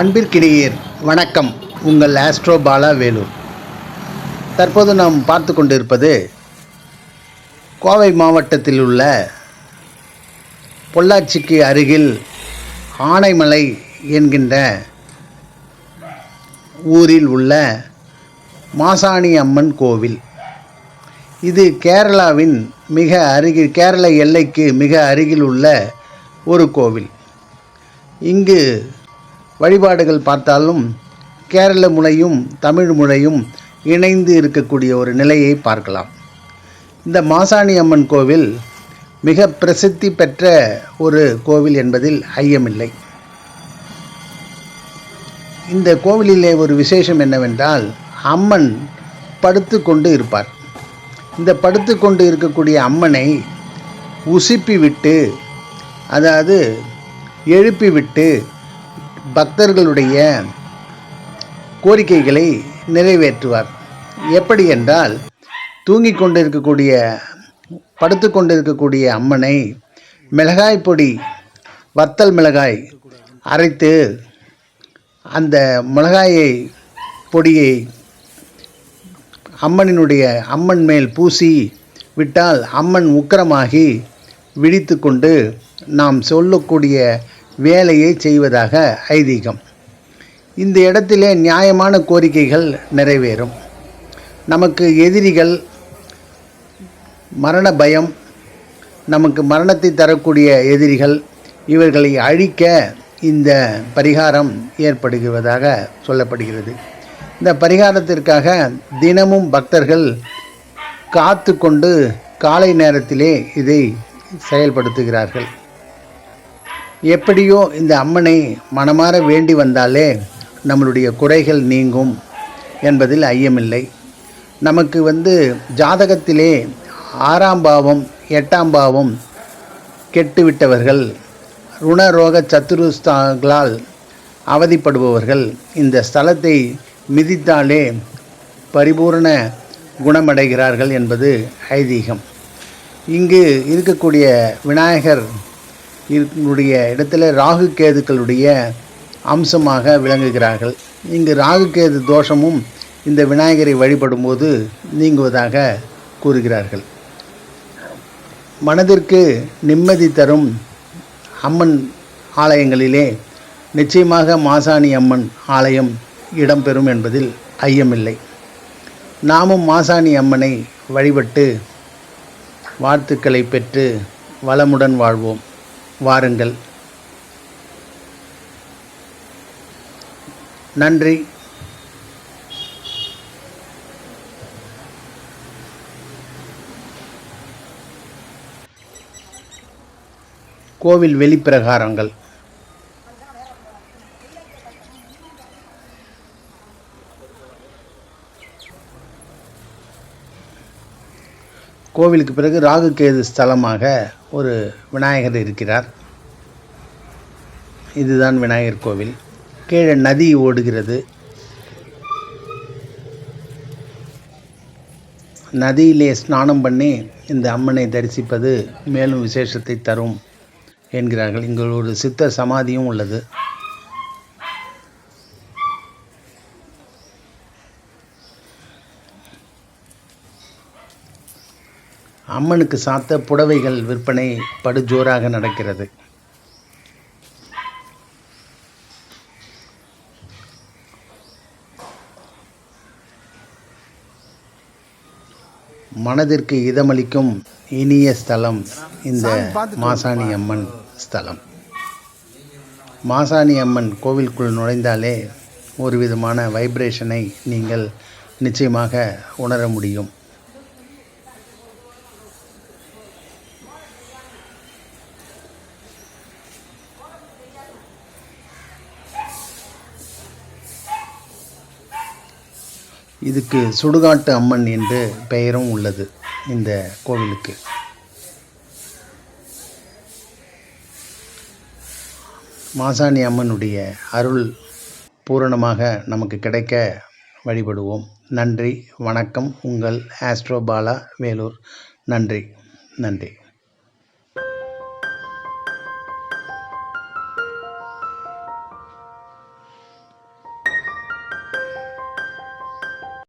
அன்பிற்கினியர் வணக்கம். உங்கள் ஆஸ்ட்ரோ பாலா வேலூர் தற்போது நாம் பார்த்து கொண்டிருப்பது கோவை மாவட்டத்தில் உள்ள பொள்ளாச்சிக்கு அருகில் ஆனைமலை என்கின்ற ஊரில் உள்ள மாசாணி அம்மன் கோவில். இது கேரளாவின் மிக அருகில் கேரள எல்லைக்கு மிக அருகில் உள்ள ஒரு கோவில். இங்கு வழிபாடுகள் பார்த்தாலும் கேரள முறையும் தமிழ் முறையும் இணைந்து இருக்கக்கூடிய ஒரு நிலையை பார்க்கலாம். இந்த மாசாணி அம்மன் கோவில் மிக பிரசித்தி பெற்ற ஒரு கோவில் என்பதில் ஐயமில்லை. இந்த கோவிலிலே ஒரு விசேஷம் என்னவென்றால் அம்மன் படுத்து கொண்டு இருப்பார். இந்த படுத்து கொண்டு இருக்கக்கூடிய அம்மனை உசுப்பி விட்டு அதாவது எழுப்பி விட்டு பக்தர்களுடைய கோரிக்கைகளை நிறைவேற்றுவார். எப்படி என்றால் தூங்கிக் கொண்டிருக்கக்கூடிய படுத்து கொண்டிருக்கக்கூடிய அம்மனை மிளகாய் பொடி வத்தல் மிளகாய் அரைத்து அந்த மிளகாயை பொடியை அம்மனினுடைய அம்மன் மேல் பூசி விட்டால் அம்மன் உக்கிரமாகி விழித்து கொண்டு நாம் சொல்லக்கூடிய வேலையை செய்வதாக ஐதீகம். இந்த இடத்திலே நியாயமான கோரிக்கைகள் நிறைவேறும். நமக்கு எதிரிகள் மரண பயம் நமக்கு மரணத்தை தரக்கூடிய எதிரிகள் இவர்களை அழிக்க இந்த பரிகாரம் ஏற்படுகிறதாக சொல்லப்படுகிறது. இந்த பரிகாரத்திற்காக தினமும் பக்தர்கள் காத்து கொண்டு காலை நேரத்திலே இதை செயல்படுத்துகிறார்கள். எப்படியோ இந்த அம்மனை மனமாற வேண்டி வந்தாலே நம்மளுடைய குறைகள் நீங்கும் என்பதில் ஐயமில்லை. நமக்கு வந்து ஜாதகத்திலே ஆறாம் பாவம் எட்டாம் பாவம் கெட்டுவிட்டவர்கள் ருணரோக சத்துருஸ்தாக்களால் அவதிப்படுபவர்கள் இந்த ஸ்தலத்தை மிதித்தாலே பரிபூரண குணமடைகிறார்கள் என்பது ஐதீகம். இங்கு இருக்கக்கூடிய விநாயகர் இருக்கக்கூடிய இடத்துல ராகு கேதுக்களுடைய அம்சமாக விளங்குகிறார்கள். இங்கு ராகு கேது தோஷமும் இந்த விநாயகரை வழிபடும்போது நீங்குவதாக கூறுகிறார்கள். மனதிற்கு நிம்மதி தரும் அம்மன் ஆலயங்களிலே நிச்சயமாக மாசாணி அம்மன் ஆலயம் இடம்பெறும் என்பதில் ஐயமில்லை. நாமும் மாசாணி அம்மனை வழிபட்டு வாழ்த்துக்களை பெற்று வளமுடன் வாழ்வோம். வாருங்கள். நன்றி. கோவில் வெளிப்பிரகாரங்கள். கோவிலுக்கு பிறகு ராகு கேது ஸ்தலமாக ஒரு விநாயகர் இருக்கிறார். இதுதான் விநாயகர் கோவில். கீழே நதி ஓடுகிறது. நதியிலே ஸ்நானம் பண்ணி இந்த அம்மனை தரிசிப்பது மேலும் விசேஷத்தை தரும் என்கிறார்கள். இங்கு ஒரு சித்த சமாதியும் உள்ளது. அம்மனுக்கு சாத்த புடவைகள் விற்பனை படுஜோராக நடக்கிறது. மனதிற்கு இதமளிக்கும் இனிய ஸ்தலம் இந்த மாசாணி அம்மன் ஸ்தலம். மாசாணி அம்மன் கோவிலுக்குள் நுழைந்தாலே ஒரு விதமான வைப்ரேஷனை நீங்கள் நிச்சயமாக உணர முடியும். இதுக்கு சுடுகாட்டு அம்மன் என்று பெயரும் உள்ளது இந்த கோவிலுக்கு. மாசாணி அம்மனுடைய அருள் பூரணமாக நமக்கு கிடைக்க வழிபடுவோம். நன்றி வணக்கம். உங்கள் ஆஸ்ட்ரோபாலா வேலூர். நன்றி நன்றி.